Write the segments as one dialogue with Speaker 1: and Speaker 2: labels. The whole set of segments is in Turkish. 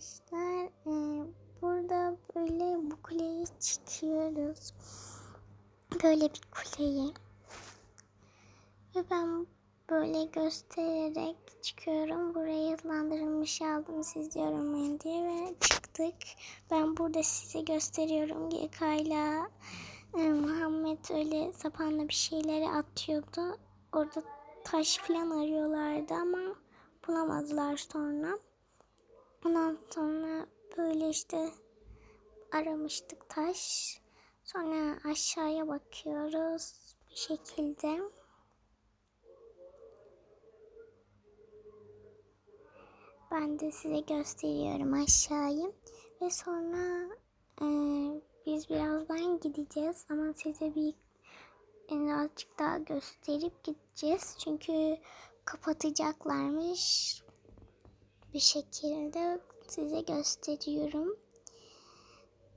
Speaker 1: arkadaşlar e, burada böyle bu kuleye çıkıyoruz. Böyle bir kuleyi. Ve ben böyle göstererek çıkıyorum. Buraya hızlandırılmış aldım siz yorumlayın diye ve çıktık. Ben burada size gösteriyorum. GK'yla e, Muhammed öyle sapanla bir şeyleri atıyordu. Orada taş falan arıyorlardı ama bulamadılar sonra. Ondan sonra böyle işte aramıştık taş. Sonra aşağıya bakıyoruz bir şekilde. Ben de size gösteriyorum aşağıyı. Ve sonra e, biz birazdan gideceğiz ama size bir e, azıcık daha gösterip gideceğiz. Çünkü kapatacaklarmış bir şekilde size gösteriyorum.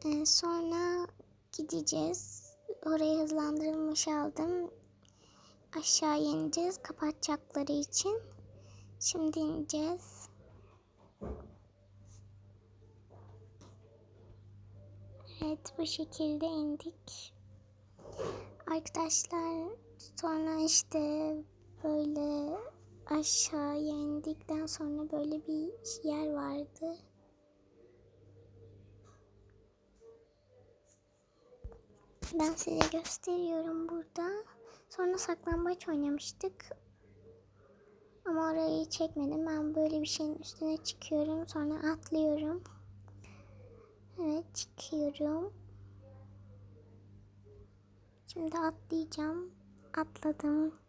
Speaker 1: Ee, sonra gideceğiz. Orayı hızlandırılmış aldım. Aşağı ineceğiz kapatacakları için. Şimdi ineceğiz. Evet bu şekilde indik. Arkadaşlar sonra işte böyle aşağıya indikten sonra böyle bir yer vardı. Ben size gösteriyorum burada. Sonra saklambaç oynamıştık. Ama orayı çekmedim. Ben böyle bir şeyin üstüne çıkıyorum. Sonra atlıyorum. Evet çıkıyorum. Şimdi atlayacağım. Atladım.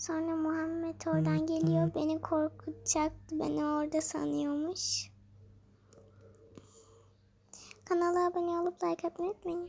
Speaker 1: Sonra Muhammed oradan geliyor. Beni korkutacaktı. Beni orada sanıyormuş. Kanala abone olup like atmayı unutmayın.